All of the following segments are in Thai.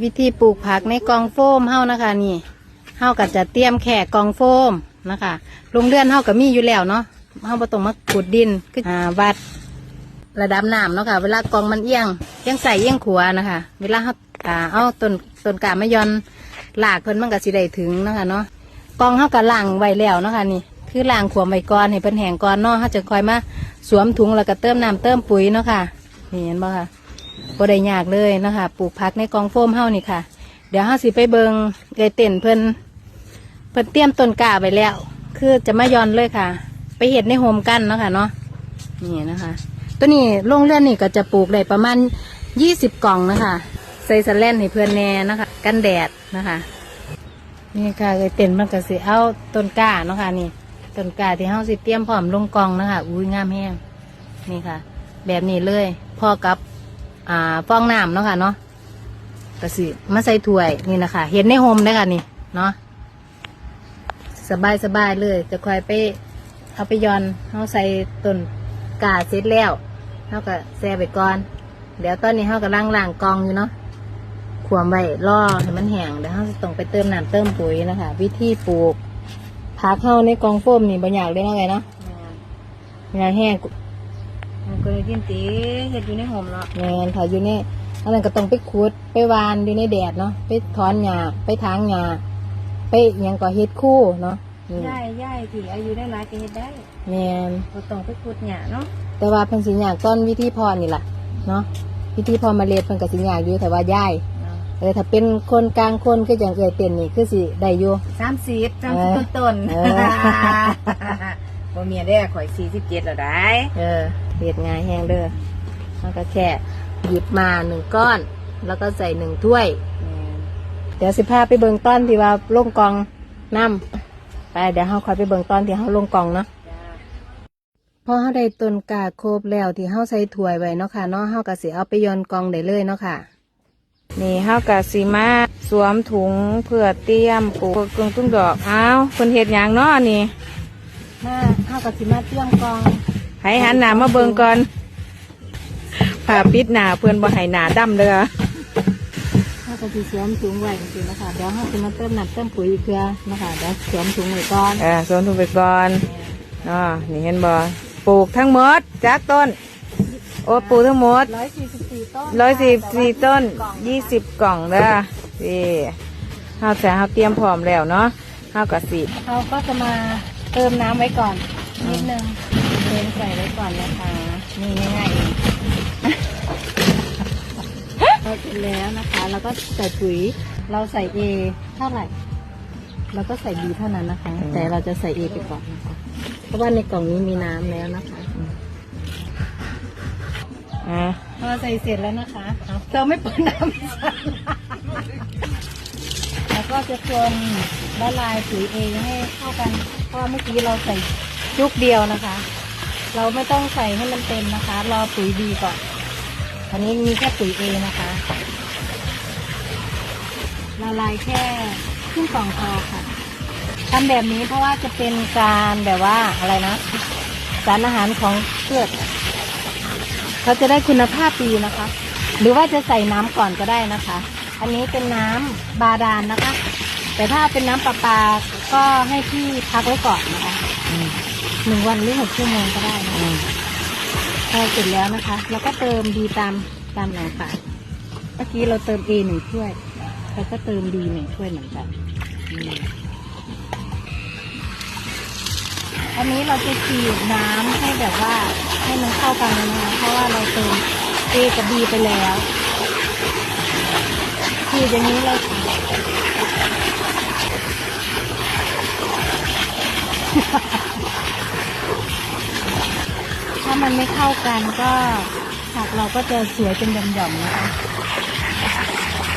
วิธีปลูกผักในกองโฟมเฮานะคะ นี่เฮาก็จะเตรียมแค่กองโฟมนะคะโรงเรือนเฮาก็มีอยู่แล้วเนาะเฮาบ่ต้องมาขุดดินคืออ่าวัดระดับน้ำเนาะค่ะ เวลากองมันเอียงเอียงใส่เอียงขวานะคะ เวลาเฮาอ่าเอาต้นต้นกาไม่ยอนหลากเพิ่นมันก็สิได้ถึงนะคะเนาะกองเฮาก็ล้างไว้แล้วเนาะค่ะนี่คือล้างขวมไว้ก่อนให้เพิ่นแห้งก่อนเนาะเฮาจะคอยมาสวมถุงแล้วก็เติมน้ำเติมปุ๋ยเนาะค่ะนี่เห็นบ่ค่ะ บ่ได้ยากเลยนะคะปลูกผักในกองโฟมเฮานี่ค่ะ เดี๋ยวเฮาสิไปเบิงไก่เต้นเพิ่นเพิ่นเตรียมต้นกล้าไปแล้ว คือจะไมาย้อนเลยค่ะ ไปเห็ดในโฮมกันเนาะค่ะเนาะนี่นะคะ ตัวนี้โรงเรือนนี่ก็จะปลูกได้ประมาณยี่สิบกล่องนะคะใส่สแลนให้เพื่อนแน่นะคะ กันแดดนะคะนี่ค่ะไก่เต้นมันก็สิเอาต้นกล้าเนาะค่ะนี่ต้นกล้าที่เฮาสิเตรียมพร้อมลงกองนะคะอุ้ยงามแห้งนี่ค่ะ แบบนี้เลยพอกับ อ่าฟองน้ำเนาะค่ะเนาะก็สิมาใส่ถ้วยนี่นะคะ เห็นในโฮมได้ค่ะนี่เนาะสบายสบายเลย จะคอยไปเอาไปย้อนเอาใส่ต้นกาเสร็จแล้วเขาก็แช่ไปก่อน เดี๋ยวตอนนี้เขาก็ล้างล้างกองอยู่เนาะขวมไว้ล่อให้มันแห้งเดี๋ยวเขาจะต้องไปเติมน้ำเติมปุ๋ยนะคะ วิธีปลูกผักเข้าในกองโฟมนี่บางอย่างเลยเนาะไงเนาะงานแห้ง มันก็เลยกินตีเห็ดอยู่ในหอมเนาะแมนค่ะอยู่ในอันนั้นก็ต้องไปขุดไปวานอยู่ในแดดเนาะไปถอนหญ้าไปทางหญ้าไปอิหยังก็เฮ็ดคู่เนาะนี่ย่ายย่ายที่อายุได้หลายก็เฮ็ดได้แมนบ่ต้องไปขุดหญ้าเนาะแต่ว่าเพิ่นสิยากต้นวิธีพอนี่ล่ะเนาะวิธีพอเมาเล็ดเพิ่นก็สิยากอยู่แต่ว่าย้ายเออถ้าเป็นคนกลางคนคืออย่างเอ่ยเต็นนี่คือสิได้อยู่ สามสิบสามเอสิบอต้นเอๆอบ่เมียได้ข่อยสี่สิบเจ็ดแล้วได้ เออ เฮ็ดง่ายแฮงเด้อมันก็แค่หยิบมาหนึ่งก้อน แล้วก็ใส่หนึ่งถ้วย เดี๋ยวสิพาไปเบิงต้นที่ว่าลงกองน้ำไปเดี๋ยวเฮาคอยไปเบิงต้นที่เฮาลงกองเนาะพอเฮาได้ต้นกาโครบแล้วที่เฮาใส่ถ้วยไว้เนาะค่ะเนาะเฮาก็สิเอาไปโยนกองได้เลยเนาะค่ะ นี่เฮากะสิมาสวมถุงเพื่อเตรียมปลูกกึ่งตุ้งดอกอ้าวเพิ่นเฮ็ดหยังเนาะนี่มาเฮาก็สิมาเตรียมกอง ให้หันหน้ามาเบิ่งก่อนผ่าปิดหน้าเพื่อนบ่ให้หน้าดำเด้อเฮาก็สิสวมถุงไว้จังซี่นะคะเดี๋ยวเฮาสิมาเติมน้ำเติมปุ๋ยอีกเทื่อนะคะเดี๋ยวสวมถุงไว้ก่อนเออสวมถุงไปก่อนเนาะนี่เห็นบ่ปลูกทั้งหมดจากต้น โอ้ปลูกทั้งหมด144ต้นร้อยสี่สี่ต้นยี่สิบกล่องเด้อนี่เฮาแต่เฮาเตรียมพร้อมแล้วเนาะเฮากะสิเราก็จะมาเติมน้ำไว้ก่อนนิดนึง เติมใส่ไว้ก่อนนะคะนี่ง่ายๆเองพอเสร็จแล้วนะคะ แล้วก็ใส่ปุ๋ยเราใส่ A เท่าไหร่เราก็ใส่ B เท่านั้นนะคะ แต่เราจะใส่ A ไปก่อนนะคะ เพราะว่าในกล่องนี้มีน้ำแล้วนะคะอะพอใส่เสร็จแล้วนะคะเอาเราไม่เปิดน้ำใส่แล้วก็จะคนละลายปุ๋ย A ให้เข้ากัน เพราะว่าเมื่อกี้เราใส่จุกเดียวนะคะ เราไม่ต้องใส่ให้มันเต็มนะคะ รอปุ๋ย B ก่อนอันนี้มีแค่ปุ๋ย A นะคะละลายแค่ครึ่งกล่องพอค่ะทำแบบนี้เพราะว่าจะเป็นการแบบว่าอะไรนะ สารอาหารของพืชเขาจะได้คุณภาพดีนะคะ หรือว่าจะใส่น้ำก่อนก็ได้นะคะ อันนี้เป็นน้ำบาดาลนะคะ แต่ถ้าเป็นน้ำประปาก็ให้พี่พักไว้ก่อนนะคะ หนึ่งวันหรือหกชั่วโมงก็ได้นะคะพอเสร็จแล้วนะคะเราก็เติมดีตามตามหลังค่ะเมื่อกี้เราเติม A หนึ่งถ้วย แล้วก็เติม B หนึ่งถ้วยเหมือนกันอืมอันนี้เราจะฉีดน้ำให้แบบว่าให้มันเข้ากันเลยนะคะ เพราะว่าเราเติม A กับ B ไปแล้วฉีดอย่างนี้เลยค่ะถ้า มันไม่เข้ากันก็ผักเราก็จะสวยเป็นหย่อมๆนะคะ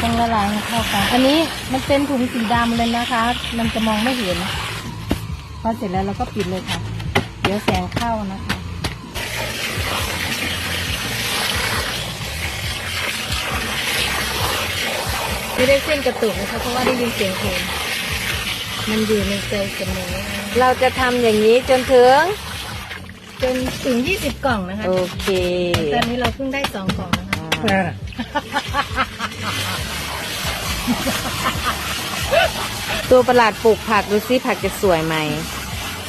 ต้องละลายให้เข้ากัน อันนี้มันเป็นถุงสีดำเลยนะคะ มันจะมองไม่เห็น พอเสร็จแล้วเราก็ปิดเลยค่ะ เดี๋ยวแสงเข้านะคะ ไม่ได้เส้นกระตุกนะคะ เพราะว่าได้ยินเสียงเพลงมันอยู่ในใจเสมอเราจะทำอย่างนี้จนถึง จนถึง 20 กล่องนะคะ โอเคตอนนี้เราเพิ่งได้สองกล่องนะคะตัวประหลาดปลูกผักดูซิผักจะสวยไหม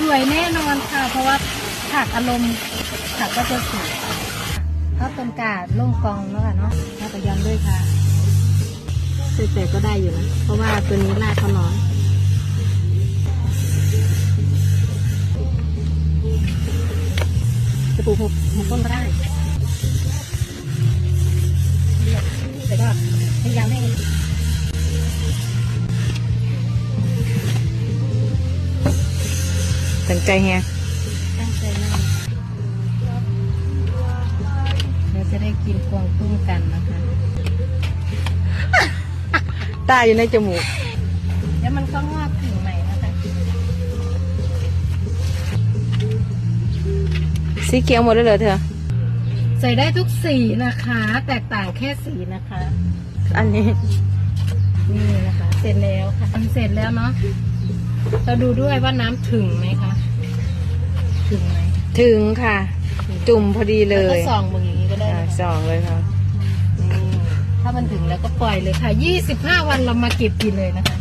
สวยแน่นอนค่ะ เพราะว่าผักอารมณ์ผักก็จะสวยถ้าเป็นกาดลงกองแล้วกันเนาะถ้าไปย้อนด้วยค่ะเสร็จๆก็ได้อยู่นะ เพราะว่าตัวนี้รากเขาน้อย หกหกต้นก็ได้แต่ก็พยายามให้ตั้งใจแฮะตั้งใจเราจะได้กินควงกุ้งกันนะคะ ตาอยู่ในจมูก สีเขียวหมดเลยเหรอเธอ ใส่ได้ทุกสีนะคะ แตกต่างแค่สีนะคะ อันนี้ นี่นะคะ เสร็จแล้วค่ะอันเสร็จแล้วเนาะเราดูด้วยว่าน้ำถึงไหมคะถึงไหมถึงค่ะ จุ่มพอดีเลแล้วก็ยส่องมืออย่างนี้ก็ได้อ่านะคะ สองเลยค่ะนี่ถ้ามันถึงแล้วก็ปล่อยเลยค่ะ 25 วันเรามาเก็บกินเลยนะคะ